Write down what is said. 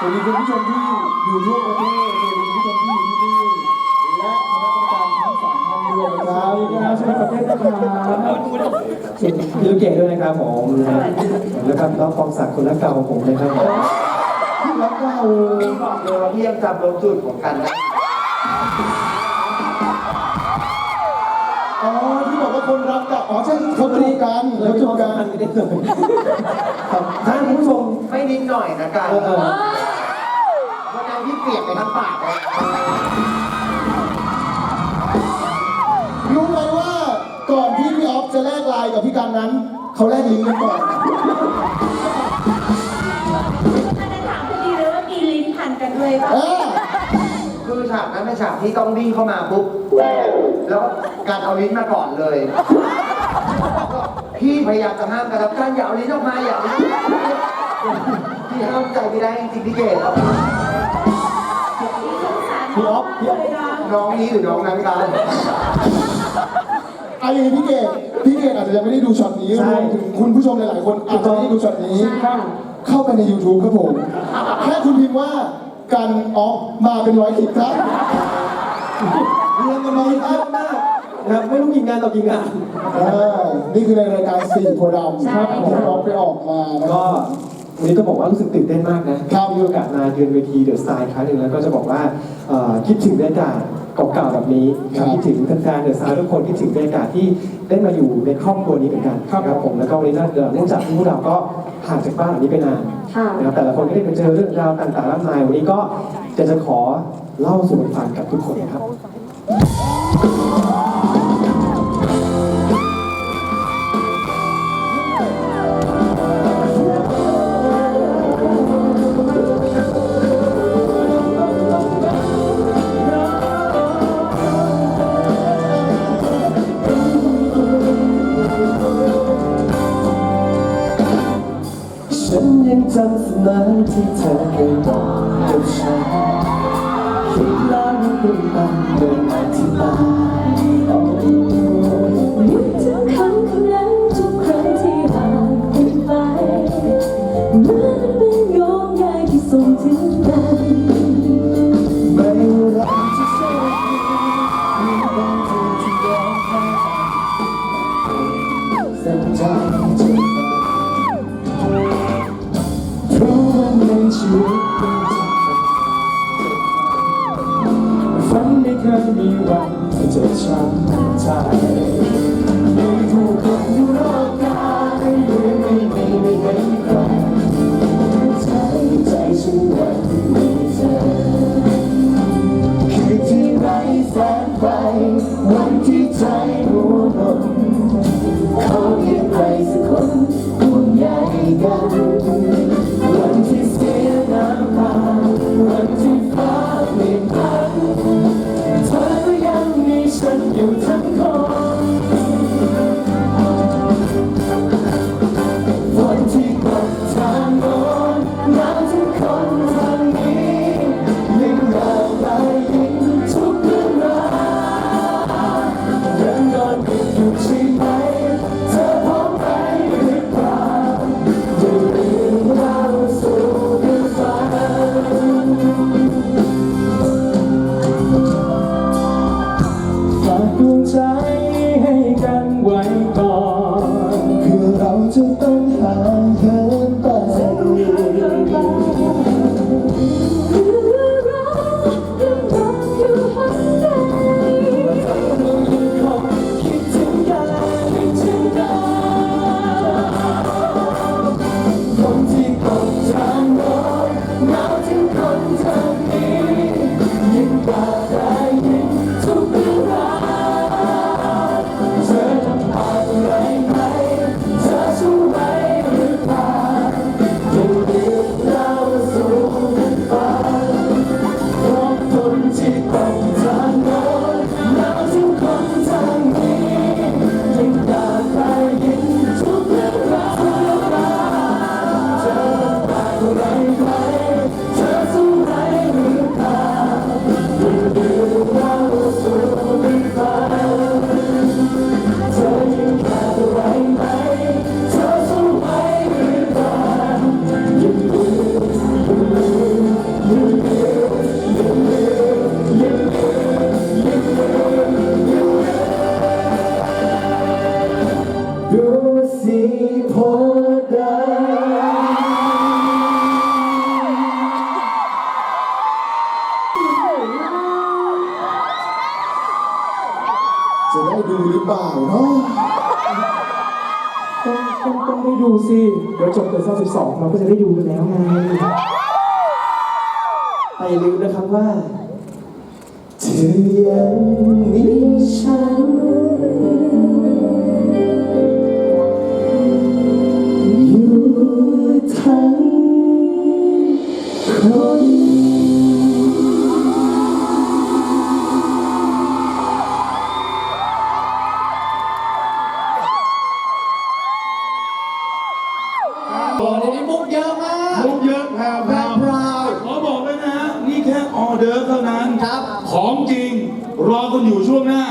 วัสดีคุณผู้ชมที่อยู่ทั่วประเทศสวัสดีคุณผู้ชมที่อยู่ที่นี่และคณะกรรมการทั้งสามท่านด้วยนะครับสวัสดีครับชาวประเทศนะครับพี่ลูกเก่งด้วยนะครับผมแล้วก็น้องฟองศักดิ์คนรักเก่าของผมนะครับผมที่รักเก่าบอกเลยว่าพี่ยังจำลงจุดของกันได้อ๋อที่บอกว่าคนรักเก่าอ๋อใช่เขาจูบกันแล้เขาวจูจูบบกักันนไม่ได้เลยครับท่านผู้ชมไม่นิดหน่อยนะกัน เออเออ วันนั้นพี่เปียกไปทั้งปากเลยรู้ไหมว่าก่อนที่พี่ออฟจะแลกไลน์กับพี่การนั้น เขาแลกลิงก์กันก่อนอันนั้นถามพอดีเลยว่ามีลิ้นพันกันด้วยป่ะเออคือฉากนั้นเป็นฉากที่ต้องวิ่งเข้ามาปุ๊บ แล้วก็การเอาลิ้นมาก่อนเลย พี่พยายามจะห้ามกันแล้วกันอย่าเอาลิ้นออกมาอย่าเอาลิ้นออกมาพี่ห้ามใจไม่ได้จริงๆพี่เกดครับมี สงสารน้องมากเลยนะน้องนี้หรือน้องนั้นกันเอาอย่างนี้พี่เกดพี่เกดอาจจะยังไม่ได้ดูช็อตนี้รวมถึงคุณผู้ชมหลายๆคนอาจจะไม่ได้ดูช็อตนี้ เข้าไปใน YouTube ครับผม แค่คุณพิมพ์ว่ากันออฟมาเป็นร้อยคลิปครับเรียนกันมาเยอะมากนะครับไม่รู้กี่งานต่อกี่งานเออนี่คือในรายการสี่โพธิ์ดำครับผมออฟไปออกมานะคก็รับ วันนี้ก็บอกว่ารู้สึกตื่นเต้นมากนะครับมีโอกาสมาเยือนเวทีเดอะสไตล์ครั้งหนึ่งแล้วก็จะบอกว่าเอ่อคิดถึงบรรยากาศเก่าๆแบบนี้ครับคิดถึงแฟนๆเดอะสไตล์ทุกคนคิดถึงบรรยากาศที่ได้มาอยู่ในครอบครัวนี้เหมือนกันครับผมแล้วก็วันนี้เนื่องจากที่พวกเราก็ห่างจากบ้านหลังนี้ไปนานค่ะ นะครับแต่ละคนก็ได้ไปเจอเรื่องราวต่างๆมากมายวันนี้ก็จะจะขอเล่าสู่กันฟังกับทุกคนครับ จำเสมอที่เธอเคยบอกกับฉันคิดแล้วไม่ได้ วั จะได้ดูหรือเปล่าเนาะต้องต้องต้องได้ดูสิ เดี๋ยวจบเดือนสิบสองเราก็จะได้ดูกันแล้วไงแต่อย่าลืมนะครับว่าเธอยังมีฉันอยู่ทั้งคน บอกเลยนี่มุกเยอะมากมุกเยอะแพรวแพรวพราวขอบอกเลยนะฮะนี่แค่ออเดิร์ฟเท่านั้น ครับ ของจริงรอคุณอยู่ช่วงหน้า